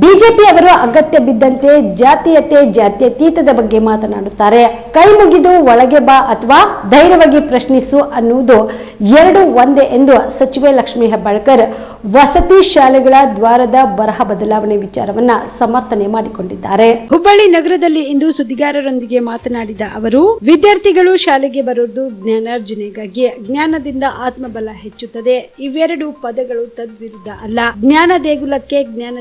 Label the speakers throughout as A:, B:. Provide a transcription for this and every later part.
A: BJP ಅವರು ಅಗತ್ಯ ಬಿದ್ದಂತೆ ಜಾತೀಯತೆ, ಜಾತ್ಯತೀತದ ಬಗ್ಗೆ ಮಾತನಾಡುತ್ತಾರೆ. ಕೈ ಮುಗಿದು ಒಳಗೆ ಬಾ ಅಥವಾ ಧೈರ್ಯವಾಗಿ ಪ್ರಶ್ನಿಸು ಅನ್ನುವುದು ಎರಡು ಒಂದೇ ಎಂದು ಸಚಿವೆ ಲಕ್ಷ್ಮೀ ಹೆಬ್ಬಾಳ್ಕರ್ ವಸತಿ ಶಾಲೆಗಳ ದ್ವಾರದ ಬರಹ ಬದಲಾವಣೆ ವಿಚಾರವನ್ನ ಸಮರ್ಥನೆ ಮಾಡಿಕೊಂಡಿದ್ದಾರೆ. ಹುಬ್ಬಳ್ಳಿ ನಗರದಲ್ಲಿ ಇಂದು ಸುದ್ದಿಗಾರರೊಂದಿಗೆ ಮಾತನಾಡಿದ ಅವರು, ವಿದ್ಯಾರ್ಥಿಗಳು ಶಾಲೆಗೆ ಬರುವುದು ಜ್ಞಾನಾರ್ಜನೆಗಾಗಿ ಜ್ಞಾನದಿಂದ ಆತ್ಮಬಲ ಹೆಚ್ಚುತ್ತದೆ. ಇವೆರಡು ಪದಗಳು ತದ್ವಿರುದ್ಧ ಅಲ್ಲ. ಜ್ಞಾನ ದೇಗುಲಕ್ಕೆ ಜ್ಞಾನ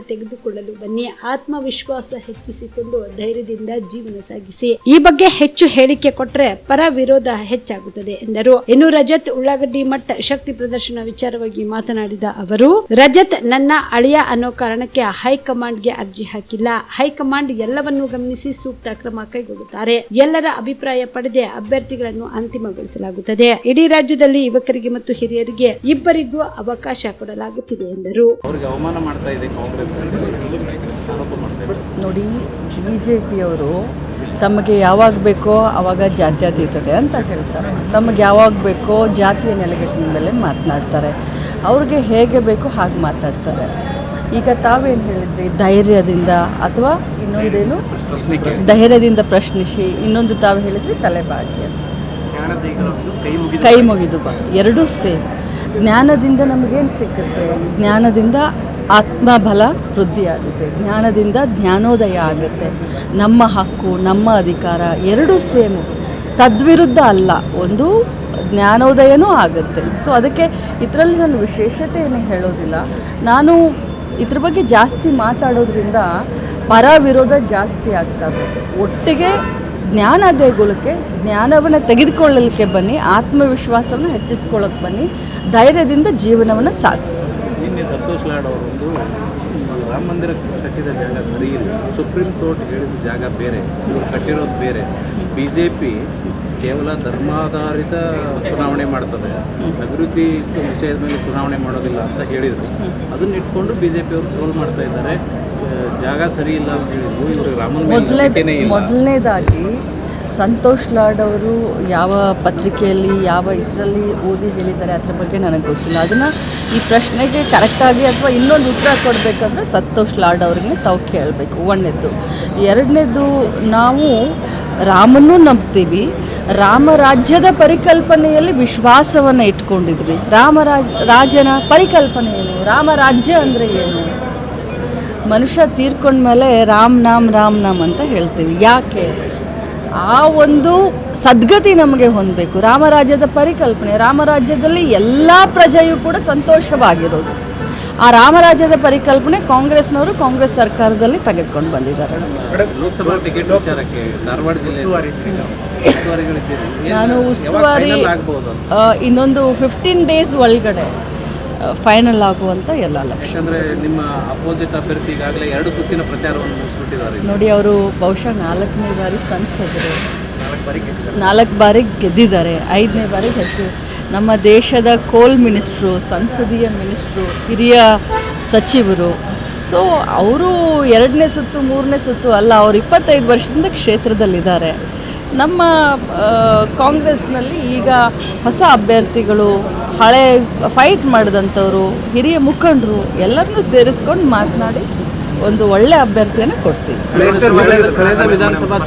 A: ತೆಗೆದುಕೊಳ್ಳಲು ಬನ್ನಿ. ಆತ್ಮವಿಶ್ವಾಸ ಹೆಚ್ಚಿಸಿಕೊಂಡು ಧೈರ್ಯದಿಂದ ಜೀವನ ಸಾಗಿಸಿ. ಈ ಬಗ್ಗೆ ಹೆಚ್ಚು ಹೇಳಿಕೆ ಕೊಟ್ಟರೆ ಪರ ವಿರೋಧ ಹೆಚ್ಚಾಗುತ್ತದೆ ಎಂದರು. ಇನ್ನು ರಜತ್ ಉಳ್ಳಾಗಡ್ಡಿ ಮಠ ಶಕ್ತಿ ಪ್ರದರ್ಶನ ವಿಚಾರವಾಗಿ ಮಾತನಾಡಿದ ಅವರು, ರಜತ್ ನನ್ನ ಅಳಿಯ ಅನ್ನೋ ಕಾರಣಕ್ಕೆ ಹೈಕಮಾಂಡ್ಗೆ ಅರ್ಜಿ ಹಾಕಿಲ್ಲ. ಹೈಕಮಾಂಡ್ ಎಲ್ಲವನ್ನೂ ಗಮನಿಸಿ ಸೂಕ್ತ ಕ್ರಮ ಕೈಗೊಳ್ಳುತ್ತಾರೆ. ಎಲ್ಲರ ಅಭಿಪ್ರಾಯ ಪಡೆದೇ ಅಭ್ಯರ್ಥಿಗಳನ್ನು ಅಂತಿಮಗೊಳಿಸಲಾಗುತ್ತದೆ. ಇಡೀ ರಾಜ್ಯದಲ್ಲಿ ಯುವಕರಿಗೆ ಮತ್ತು ಹಿರಿಯರಿಗೆ ಇಬ್ಬರಿಗೂ ಅವಕಾಶ ಕೊಡಲಾಗುತ್ತಿದೆ ಎಂದರು.
B: ಅವರಿಗೆ ಅವಮಾನ ಮಾಡ್ತಾ ಇದೆ ಕಾಂಗ್ರೆಸ್.
C: ನೋಡಿ ಬಿ ಜೆ ಪಿಯವರು ತಮಗೆ ಯಾವಾಗ ಬೇಕೋ ಆವಾಗ ಜಾತ್ಯತೀತತೆ ಅಂತ ಹೇಳ್ತಾರೆ. ತಮಗೆ ಯಾವಾಗ ಬೇಕೋ ಜಾತಿಯ ನೆಲೆಗಟ್ಟಿನ ಮೇಲೆ ಮಾತನಾಡ್ತಾರೆ. ಅವ್ರಿಗೆ ಹೇಗೆ ಬೇಕೋ ಹಾಗೆ ಮಾತಾಡ್ತಾರೆ ಈಗ ತಾವೇನು ಹೇಳಿದ್ರಿ? ಧೈರ್ಯದಿಂದ ಅಥವಾ ಇನ್ನೊಂದೇನು? ಧೈರ್ಯದಿಂದ ಪ್ರಶ್ನಿಸಿ, ಇನ್ನೊಂದು ತಾವು ಹೇಳಿದ್ರಿ, ತಲೆಬಾಗಿ ಅಂತ. ಕೈ ಮುಗಿದು ಬಾ. ಎರಡೂ ಸೇಮ್ ಜ್ಞಾನದಿಂದ ನಮಗೇನು ಸಿಕ್ಕುತ್ತೆ? ಜ್ಞಾನದಿಂದ ಆತ್ಮಬಲ ವೃದ್ಧಿಯಾಗುತ್ತೆ. ಜ್ಞಾನದಿಂದ ಜ್ಞಾನೋದಯ ಆಗುತ್ತೆ. ನಮ್ಮ ಹಕ್ಕು, ನಮ್ಮ ಅಧಿಕಾರ ಎರಡೂ ಸೇಮು. ತದ್ವಿರುದ್ಧ ಅಲ್ಲ, ಒಂದು ಜ್ಞಾನೋದಯನೂ ಆಗುತ್ತೆ. ಸೊ ಅದಕ್ಕೆ ಇದರಲ್ಲಿ ನಾನು ವಿಶೇಷತೆ ಏನು ಹೇಳೋದಿಲ್ಲ. ನಾನು ಇದ್ರ ಬಗ್ಗೆ ಜಾಸ್ತಿ ಮಾತಾಡೋದ್ರಿಂದ ಪರ ವಿರೋಧ ಜಾಸ್ತಿ ಆಗ್ತವೆ. ಒಟ್ಟಿಗೆ ಜ್ಞಾನ ದೇಗುಲಕ್ಕೆ, ಜ್ಞಾನವನ್ನು ತೆಗೆದುಕೊಳ್ಳಲಿಕ್ಕೆ ಬನ್ನಿ, ಆತ್ಮವಿಶ್ವಾಸವನ್ನು ಹೆಚ್ಚಿಸ್ಕೊಳ್ಳೋಕೆ ಬನ್ನಿ, ಧೈರ್ಯದಿಂದ ಜೀವನವನ್ನು ಸಾಗಿಸಿ
B: ನಿನ್ನೆ ಸಂತೋಷ್ ಲಾಡ್ ಅವರೊಂದು ರಾಮ ಮಂದಿರ ಕಟ್ಟಿದ ಜಾಗ ಸರಿ ಇಲ್ಲ. ಸುಪ್ರೀಂ ಕೋರ್ಟ್ ಹೇಳಿದ ಜಾಗ ಬೇರೆ ಇವರು ಕಟ್ಟಿರೋದು ಬೇರೆ. ಬಿ ಜೆ ಪಿ ಕೇವಲ ಧರ್ಮಾಧಾರಿತ ಚುನಾವಣೆ ಮಾಡ್ತದೆ. ಅಭಿವೃದ್ಧಿ ವಿಷಯದ ಮೇಲೆ ಚುನಾವಣೆ ಮಾಡೋದಿಲ್ಲ ಅಂತ ಹೇಳಿದರು. ಅದನ್ನ ಇಟ್ಕೊಂಡು ಬಿ ಜೆ ಪಿಯವರು ಟ್ರೋಲ್ ಮಾಡ್ತಾ ಇದ್ದಾರೆ. ಜಾಗ ಸರಿ ಇಲ್ಲ ಅಂತ ಹೇಳಿದ್ರು. ಇವರು ರಾಮನ
C: ಮೊದಲನೇದಾಗಿ ಸಂತೋಷ್ ಲಾಡ್ ಅವರು ಯಾವ ಪತ್ರಿಕೆಯಲ್ಲಿ, ಯಾವ ಇದರಲ್ಲಿ ಓದಿ ಹೇಳಿದ್ದಾರೆ ಅದ್ರ ಬಗ್ಗೆ ನನಗೆ ಗೊತ್ತಿಲ್ಲ. ಅದನ್ನು ಈ ಪ್ರಶ್ನೆಗೆ ಕರೆಕ್ಟಾಗಿ ಅಥವಾ ಇನ್ನೊಂದು ಉತ್ತರ ಕೊಡಬೇಕಂದ್ರೆ ಸಂತೋಷ್ ಲಾಡ್ ಅವ್ರಿಗೆ ತಾವು ಕೇಳಬೇಕು. ಒಂದನೇದು ಎರಡನೇದು ನಾವು ರಾಮನೂ ನಂಬ್ತೀವಿ. ರಾಮರಾಜ್ಯದ ಪರಿಕಲ್ಪನೆಯಲ್ಲಿ ವಿಶ್ವಾಸವನ್ನು ಇಟ್ಕೊಂಡಿದ್ವಿ. ರಾಮರಾಜ್, ರಾಜನ ಪರಿಕಲ್ಪನೆ ಏನು? ರಾಮರಾಜ್ಯ ಅಂದರೆ ಏನು? ಮನುಷ್ಯ ತೀರ್ಕೊಂಡ್ಮೇಲೆ ರಾಮ್ ನಾಮ್ ರಾಮ್ ನಾಮ್ ಅಂತ ಹೇಳ್ತೀವಿ. ಯಾಕೆ? ಆ ಒಂದು ಸದ್ಗತಿ ನಮಗೆ ಹೊಂದಬೇಕು. ರಾಮರಾಜ್ಯದ ಪರಿಕಲ್ಪನೆ ರಾಮರಾಜ್ಯದಲ್ಲಿ ಎಲ್ಲ ಪ್ರಜೆಯೂ ಕೂಡ ಸಂತೋಷವಾಗಿರೋದು. ಆ ರಾಮರಾಜ್ಯದ ಪರಿಕಲ್ಪನೆ ಕಾಂಗ್ರೆಸ್ನವರು ಕಾಂಗ್ರೆಸ್ ಸರ್ಕಾರದಲ್ಲಿ ತೆಗೆದುಕೊಂಡು ಬಂದಿದ್ದಾರೆ. ನಾನು ಉಸ್ತುವಾರಿ ಇನ್ನೊಂದು ಫಿಫ್ಟೀನ್ ಡೇಸ್ ಒಳಗಡೆ ಫೈನಲ್ ಆಗುವಂಥ ಎಲ್ಲ ಲಕ್ಷ್ಯ
B: ಯಾಕಂದ್ರೆ ನಿಮ್ಮ ಅಪೋಸಿಟ್ ಅಭ್ಯರ್ಥಿ ಈಗಾಗಲೇ ಎರಡು ಸುತ್ತಿನ ಪ್ರಚಾರವನ್ನು ಮುಗಿಸ್ಬಿಟ್ಟಿದ್ದಾರೆ
C: ನೋಡಿ ಅವರು ಬಹುಶಃ ನಾಲ್ಕನೇ ಬಾರಿ ಸಂಸದರು ನಾಲ್ಕು ಬಾರಿ ಗೆದ್ದಿದ್ದಾರೆ. ಐದನೇ ಬಾರಿ ಹೆಚ್ಚು. ನಮ್ಮ ದೇಶದ ಕೋಲ್ ಮಿನಿಸ್ಟ್ರು ಸಂಸದೀಯ ಮಿನಿಸ್ಟ್ರು ಹಿರಿಯ ಸಚಿವರು. ಸೊ ಅವರು ಎರಡನೇ ಸುತ್ತು ಮೂರನೇ ಸುತ್ತು ಅಲ್ಲ ಅವರು ಇಪ್ಪತ್ತೈದು ವರ್ಷದಿಂದ ಕ್ಷೇತ್ರದಲ್ಲಿದ್ದಾರೆ. ನಮ್ಮ ಕಾಂಗ್ರೆಸ್ನಲ್ಲಿ ಈಗ ಹೊಸ ಅಭ್ಯರ್ಥಿಗಳು ಹಳೆ ಫೈಟ್ ಮಾಡಿದಂಥವ್ರು ಹಿರಿಯ ಮುಖಂಡರು ಎಲ್ಲರನ್ನೂ ಸೇರಿಸ್ಕೊಂಡು ಮಾತನಾಡಿ ಒಂದು ಒಳ್ಳೆ ಅಭ್ಯರ್ಥಿಯನ್ನು ಕೊಡ್ತೀವಿ.
B: ವಿಧಾನಸಭಾ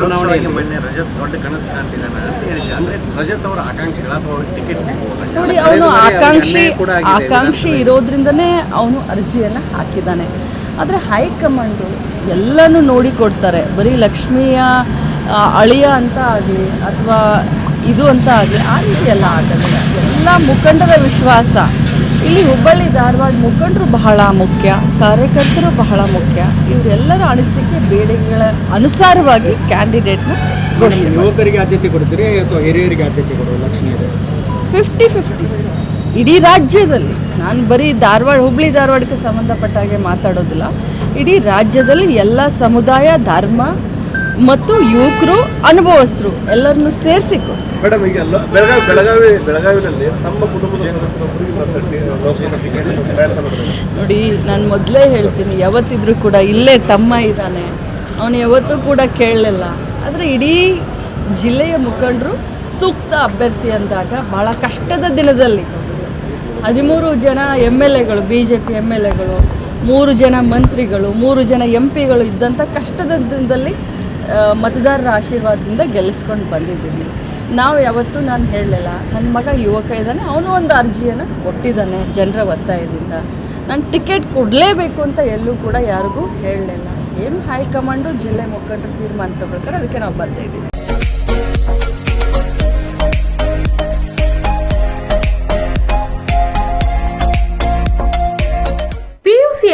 C: ನೋಡಿ ಅವನು ಆಕಾಂಕ್ಷಿ ಆಕಾಂಕ್ಷಿ ಇರೋದ್ರಿಂದನೇ ಅವನು ಅರ್ಜಿಯನ್ನು ಹಾಕಿದ್ದಾನೆ. ಆದರೆ ಹೈಕಮಾಂಡು ಎಲ್ಲನೂ ನೋಡಿ ಕೊಡ್ತಾರೆ ಬರೀ ಲಕ್ಷ್ಮಿಯ ಅಳಿಯ ಅಂತ ಆಗಲಿ ಅಥವಾ ಇದು ಅಂತ ಆಗಲಿ ಆ ರೀತಿ ಎಲ್ಲ ಆಗಲ್ಲ ಎಲ್ಲ ಮುಖಂಡರ ವಿಶ್ವಾಸ. ಇಲ್ಲಿ ಹುಬ್ಬಳ್ಳಿ ಧಾರವಾಡ ಮುಖಂಡರು ಬಹಳ ಮುಖ್ಯ ಕಾರ್ಯಕರ್ತರು ಬಹಳ ಮುಖ್ಯ. ಇವರೆಲ್ಲರ ಅನಿಸಿಕೆ ಬೇಡಿಕೆಗಳ ಅನುಸಾರವಾಗಿ ಕ್ಯಾಂಡಿಡೇಟ್ನ.
D: ಯುವಕರಿಗೆ ಆದ್ಯತೆ ಕೊಡ್ತೀರಿ ಅಥವಾ ಹಿರಿಯರಿಗೆ ಆದ್ಯತೆ ಕೊಡುವ ಲಕ್ಷಣ ಇದೆ
C: ಫಿಫ್ಟಿ ಫಿಫ್ಟಿ ಇಡೀ ರಾಜ್ಯದಲ್ಲಿ ನಾನು ಬರೀ ಧಾರವಾಡ ಹುಬ್ಳಿ ಧಾರವಾಡಕ್ಕೆ ಸಂಬಂಧಪಟ್ಟ ಹಾಗೆ ಮಾತಾಡೋದಿಲ್ಲ. ಇಡೀ ರಾಜ್ಯದಲ್ಲಿ ಎಲ್ಲ ಸಮುದಾಯ ಧರ್ಮ ಮತ್ತು ಯುವಕರು ಅನುಭವಸ್ಥರು ಎಲ್ಲರನ್ನು ಸೇರಿಸಿ
E: ಮೇಡಮ್ ಈಗ ಬೆಳಗಾವಿ ಬೆಳಗಾವಿ ಬೆಳಗಾವಿನಲ್ಲಿ ತಮ್ಮ ಕುಟುಂಬದ
C: ನೋಡಿ ನಾನು ಮೊದಲೇ ಹೇಳ್ತೀನಿ ಯಾವತ್ತಿದ್ರೂ ಕೂಡ ಇಲ್ಲೇ ತಮ್ಮ ಇದ್ದಾನೆ. ಅವನು ಯಾವತ್ತೂ ಕೂಡ ಕೇಳಲಿಲ್ಲ. ಆದರೆ ಇಡೀ ಜಿಲ್ಲೆಯ ಮುಖಂಡರು ಸೂಕ್ತ ಅಭ್ಯರ್ಥಿ ಅಂದಾಗ ಭಾಳ ಕಷ್ಟದ ದಿನದಲ್ಲಿ ಹದಿಮೂರು ಜನ ಎಂ ಎಲ್ ಎಗಳು B J P M L ಎಗಳು ಮೂರು ಜನ ಮಂತ್ರಿಗಳು ಮೂರು ಜನ ಎಂ ಪಿಗಳು ಇದ್ದಂಥ ಕಷ್ಟದ ದಿನದಲ್ಲಿ ಮತದಾರರ ಆಶೀರ್ವಾದದಿಂದ ಗೆಲ್ಲಿಸ್ಕೊಂಡು ಬಂದಿದ್ದೀನಿ. ನಾವು ಯಾವತ್ತೂ ನಾನು ಹೇಳಲಿಲ್ಲ, ನನ್ನ ಮಗ ಯುವಕ ಇದ್ದಾನೆ, ಅವನು ಒಂದು ಅರ್ಜಿಯನ್ನು ಕೊಟ್ಟಿದ್ದಾನೆ ಜನರ ಒತ್ತಾಯದಿಂದ. ನಾನು ಟಿಕೆಟ್ ಕೊಡಲೇಬೇಕು ಅಂತ ಎಲ್ಲೂ ಕೂಡ ಯಾರಿಗೂ ಹೇಳಲಿಲ್ಲ. ಏನು ಹೈಕಮಾಂಡು ಜಿಲ್ಲೆ ಮುಖಂಡರು ತೀರ್ಮಾನ ತಗೊಳ್ತಾರೆ, ಅದಕ್ಕೆ ನಾವು ಬರ್ತಾ ಇದ್ದೀವಿ.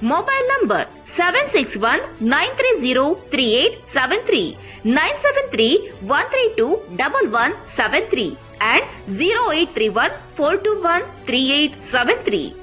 F: Mobile number 761-930-3873, and zero eight three one four two one three eight seven three.